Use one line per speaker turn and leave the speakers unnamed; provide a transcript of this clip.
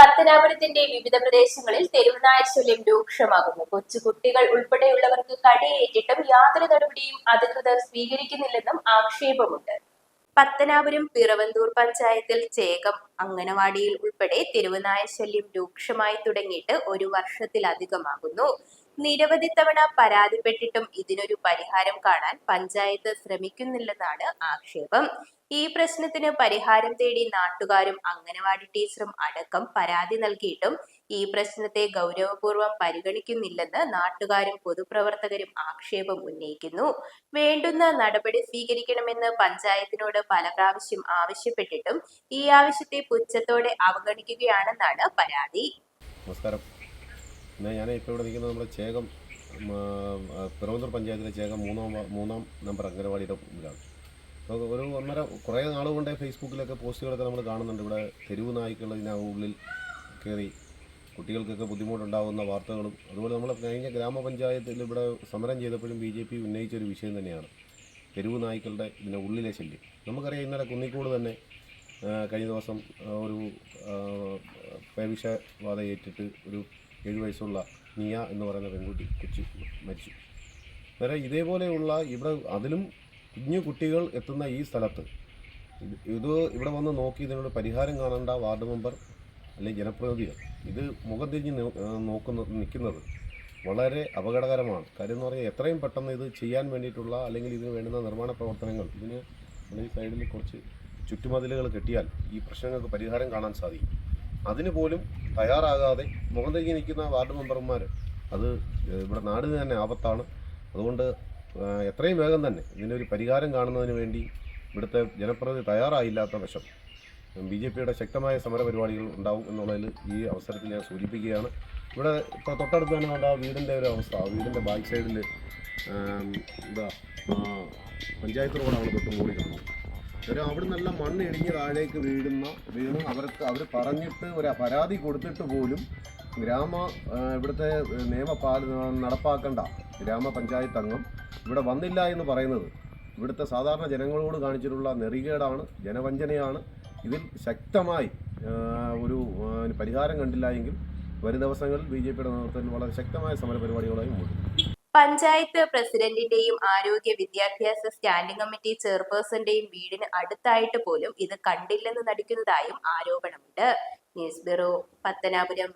പത്തനാപുരത്തിന്റെ വിവിധ പ്രദേശങ്ങളിൽ തെരുവുനായ ശല്യം രൂക്ഷമാകുന്നു. കൊച്ചുകുട്ടികൾ ഉൾപ്പെടെയുള്ളവർക്ക് കടിയേറ്റിട്ടും യാതൊരു നടപടിയും അധികൃതർ സ്വീകരിക്കുന്നില്ലെന്നും ആക്ഷേപമുണ്ട്. പത്തനാപുരം പിറവന്തൂർ പഞ്ചായത്തിൽ ചേകം അംഗനവാടിയിൽ ഉൾപ്പെടെ തെരുവുനായ ശല്യം രൂക്ഷമായി തുടങ്ങിയിട്ട് ഒരു വർഷത്തിലധികമാകുന്നു. നിരവധി തവണ പരാതിപ്പെട്ടിട്ടും ഇതിനൊരു പരിഹാരം കാണാൻ പഞ്ചായത്ത് ശ്രമിക്കുന്നില്ലെന്നാണ് ആക്ഷേപം. ഈ പ്രശ്നത്തിന് പരിഹാരം തേടി നാട്ടുകാരും അംഗനവാടി ടീച്ചറും അടക്കം പരാതി നൽകിയിട്ടും ഈ പ്രശ്നത്തെ ഗൗരവപൂർവം പരിഗണിക്കുന്നില്ലെന്ന് നാട്ടുകാരും പൊതുപ്രവർത്തകരും ആക്ഷേപം ഉന്നയിക്കുന്നു. വേണ്ടുന്ന നടപടി സ്വീകരിക്കണമെന്ന് പഞ്ചായത്തിനോട് പല പ്രാവശ്യം ആവശ്യപ്പെട്ടിട്ടും ഈ ആവശ്യത്തെ പുച്ഛത്തോടെ അവഗണിക്കുകയാണെന്നാണ് പരാതി.
നമസ്കാരം. എന്നാൽ ഞാൻ ഇപ്പോൾ ഇവിടെ നിൽക്കുന്നത് നമ്മുടെ ചേകം പിറവന്തൂർ പഞ്ചായത്തിലെ ചേകം മൂന്നാം മൂന്നാം നമ്പർ അംഗനവാടിയുടെ മുമ്പിലാണ്. അപ്പോൾ ഒരു ഒന്നര കുറേ നാൾ കൊണ്ട് ഫേസ്ബുക്കിലൊക്കെ പോസ്റ്റുകളൊക്കെ നമ്മൾ കാണുന്നുണ്ട്. ഇവിടെ തെരുവ് നായ്ക്കൾ ഇതിനുള്ളിൽ കയറി കുട്ടികൾക്കൊക്കെ ബുദ്ധിമുട്ടുണ്ടാകുന്ന വാർത്തകളും അതുപോലെ നമ്മൾ കഴിഞ്ഞ ഗ്രാമപഞ്ചായത്തിൽ ഇവിടെ സമരം ചെയ്തപ്പോഴും ബി ജെ പി ഉന്നയിച്ച ഒരു വിഷയം തന്നെയാണ്. തെരുവ് നായ്ക്കളുടെ ഇതിന്റെ ഉള്ളിലെ ശല്യം. നമുക്കറിയാം ഇന്നലെ കുന്നിക്കോട് തന്നെ കഴിഞ്ഞ ദിവസം ഒരു പേവിഷ ഏറ്റിട്ട് ഒരു ഏഴ് വയസ്സുള്ള നിയ എന്ന് പറയുന്ന പെൺകുട്ടി കൊച്ചു മരിച്ചു. വേറെ ഇതേപോലെയുള്ള ഇവിടെ അതിലും കുഞ്ഞു കുട്ടികൾ എത്തുന്ന ഈ സ്ഥലത്ത് ഇത് ഇവിടെ വന്ന് നോക്കി ഇതിനോട് പരിഹാരം കാണേണ്ട വാർഡ് മെമ്പർ അല്ലെങ്കിൽ ജനപ്രതിനിധികൾ ഇത് മുഖം തിരിഞ്ഞ് നോക്കുന്ന നിൽക്കുന്നത് വളരെ അപകടകരമാണ്. കാര്യം എന്ന് പറഞ്ഞാൽ എത്രയും പെട്ടെന്ന് ഇത് ചെയ്യാൻ വേണ്ടിയിട്ടുള്ള അല്ലെങ്കിൽ ഇതിന് വേണ്ടുന്ന നിർമ്മാണ പ്രവർത്തനങ്ങൾ ഇതിന് ഈ സൈഡിൽ കുറച്ച് ചുറ്റുമതിലുകൾ കെട്ടിയാൽ ഈ പ്രശ്നങ്ങൾക്ക് പരിഹാരം കാണാൻ സാധിക്കും. അതിന് പോലും തയ്യാറാകാതെ മുഖം തിരിഞ്ഞ് നിൽക്കുന്ന വാർഡ് മെമ്പർമാർ അത് ഇവിടെ നാടിന് തന്നെ ആപത്താണ്. അതുകൊണ്ട് എത്രയും വേഗം തന്നെ ഇതിനൊരു പരിഹാരം കാണുന്നതിന് വേണ്ടി ഇവിടുത്തെ ജനപ്രതിനിധി തയ്യാറായില്ലാത്ത വശം ബി ജെ പിയുടെ ശക്തമായ സമര പരിപാടികൾ ഉണ്ടാവും എന്നുള്ളതിൽ ഈ അവസരത്തിൽ ഞാൻ സൂചിപ്പിക്കുകയാണ്. ഇവിടെ ഇപ്പോൾ തൊട്ടടുത്ത് തന്നെ കണ്ട വീടിന്റെ ഒരു അവസ്ഥ. വീടിന്റെ ബാക്ക് സൈഡിൽ എന്താ പഞ്ചായത്ത് റോഡാണ് തൊട്ട് മുകളിൽ കിടക്കുന്നത് ഒരു അവിടെ നല്ല മണ്ണ് ഇടിഞ്ഞ് താഴേക്ക് വീഴുന്ന വീണ് അവർക്ക് അവർ പറഞ്ഞിട്ട് ഒരു പരാതി കൊടുത്തിട്ട് പോലും ഗ്രാമ ഇവിടുത്തെ നിയമപാല നടപ്പാക്കേണ്ട ഗ്രാമപഞ്ചായത്ത് അംഗം ഇവിടെ വന്നില്ല എന്ന് പറയുന്നത് ഇവിടുത്തെ സാധാരണ ജനങ്ങളോട് കാണിച്ചിട്ടുള്ള നെറികേടാണ് ജനവഞ്ചനയാണ് ഇതിൽ ശക്തമായി ഒരു പരിഹാരം കണ്ടില്ല എങ്കിൽ വരും ദിവസങ്ങളിൽ ബി ജെ പിയുടെ നേതൃത്വത്തിൽ വളരെ ശക്തമായ സമരപരിപാടികളായി മുന്നോട്ട്.
പഞ്ചായത്ത് പ്രസിഡന്റിന്റെയും ആരോഗ്യ വിദ്യാഭ്യാസ സ്റ്റാൻഡിംഗ് കമ്മിറ്റി ചെയർപേഴ്സന്റെയും വീടിന് അടുത്തായിട്ട് പോലും ഇത് കണ്ടില്ലെന്ന് നടിക്കുന്നതായും ആരോപണമുണ്ട്. News bureau Pathanapuram.